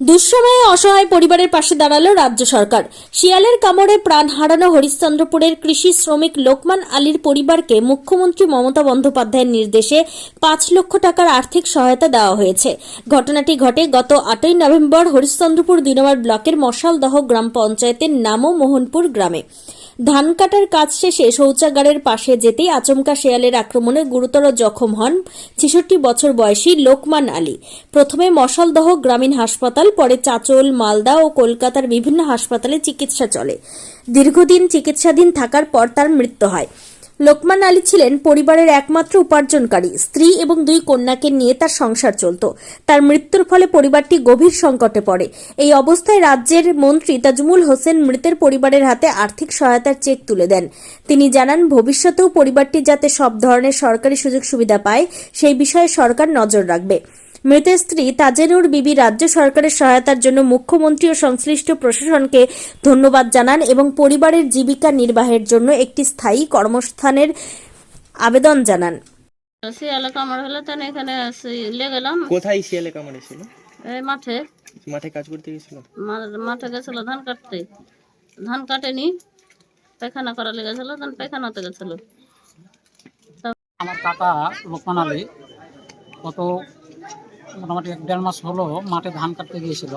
দুঃসময়ে অসহায় পরিবারের পাশে দাঁড়াল রাজ্য সরকার। শিয়ালের কামড়ে প্রাণ হারানো হরিশ্চন্দ্রপুরের কৃষি শ্রমিক লোকমান আলীর পরিবারকে মুখ্যমন্ত্রী মমতা বন্দ্যোপাধ্যায়ের নির্দেশে পাঁচ লক্ষ টাকার আর্থিক সহায়তা দেওয়া হয়েছে। ঘটনাটি ঘটে গত আটই নভেম্বর হরিশ্চন্দ্রপুর দুই ব্লকের মশালদহ গ্রাম পঞ্চায়েতের নামো মোহনপুর গ্রামে। ধান কাটার কাজ শেষে শৌচাগারের পাশে যেতেই আচমকা শেয়ালের আক্রমণে গুরুতর জখম হন ছেষট্টি বছর বয়সী লোকমান আলী। প্রথমে মশালদহ গ্রামীণ হাসপাতাল, পরে চাচল, মালদা ও কলকাতার বিভিন্ন হাসপাতালে চিকিৎসা চলে। দীর্ঘদিন চিকিৎসাধীন থাকার পর তার মৃত্যু হয়। লোকমান আলী ছিলেন পরিবারের একমাত্র উপার্জনকারী, স্ত্রী এবং দুই কন্যাকে নিয়ে তার সংসার চলত। তার মৃত্যুর ফলে পরিবারটি গভীর সংকটে পড়ে। এই অবস্থায় রাজ্যের মন্ত্রী তাজমুল হোসেন মৃতের পরিবারের হাতে আর্থিক সহায়তার চেক তুলে দেন। তিনি জানান, ভবিষ্যতেও পরিবারটি যাতে সব ধরনের সরকারি সুযোগ সুবিধা পায়, সেই বিষয়ে সরকার নজর রাখবে। মৃতের স্ত্রী তাজেনুর বিবি রাজ্য সরকারের সহায়তার জন্য মুখ্যমন্ত্রী ও সংশ্লিষ্ট প্রশাসনকে ধন্যবাদ জানান এবং পরিবারের জীবিকা নির্বাহের জন্য একটি স্থায়ী কর্মস্থানের আবেদন জানান। এলাকা আমার হলে তো এখানে লে গেলাম। কোথায় শিয়ালে কামড়েছিল এই মাঠে। মাঠে কাজ করতে গেছিল? মাঠে গেছিল ধান কাটতে। ধান কাটেনি পায়খানা করা লেগেছিল ধান পায়খানাতে গেছিল। আমার কাকা লোকমান আলী গত মোটামুটি এক দেড় মাস হলো মাঠে ধান কাটতে গিয়েছিল।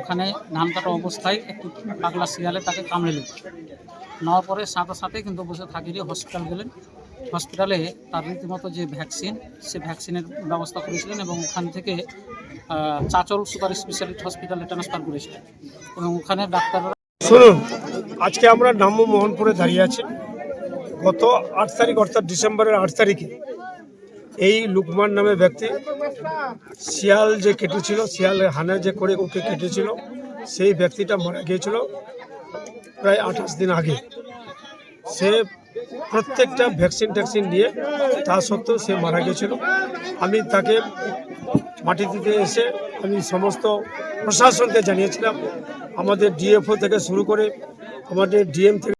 ওখানে ধান কাটা অবস্থায় একটু পাগলা শিয়ালে তাকে কামড়ে নিল নেওয়ার পরে সাথে সাথে কিন্তু বসে থাকিয়ে হসপিটাল গেলেন। হসপিটালে তার রীতিমতো যে ভ্যাকসিন সে ভ্যাকসিনের ব্যবস্থা করেছিলেন এবং ওখান থেকে চাচল সুপার স্পেশালিটি হসপিটালে ট্রান্সফার করেছিলেন। এবং ওখানে ডাক্তাররা শুনুন, আজকে আমরা নাম মোহনপুরে দাঁড়িয়ে আছি। গত আট তারিখ অর্থাৎ ডিসেম্বরের আট তারিখে এই লুকমান নামে ব্যক্তি, শিয়াল যে কেটেছিল শিয়ালের হানা যে করে ওকে কেটেছিল, সেই ব্যক্তিটা মারা গিয়েছিল প্রায় আঠাশ দিন আগে। সে প্রত্যেকটা ভ্যাকসিন ট্যাকসিন নিয়ে তা সত্ত্বেও সে মারা গিয়েছিল। আমি তাকে মাটি দিতে এসে আমি সমস্ত প্রশাসনকে জানিয়েছিলাম, আমাদের ডিএফও থেকে শুরু করে আমাদের ডিএম থেকে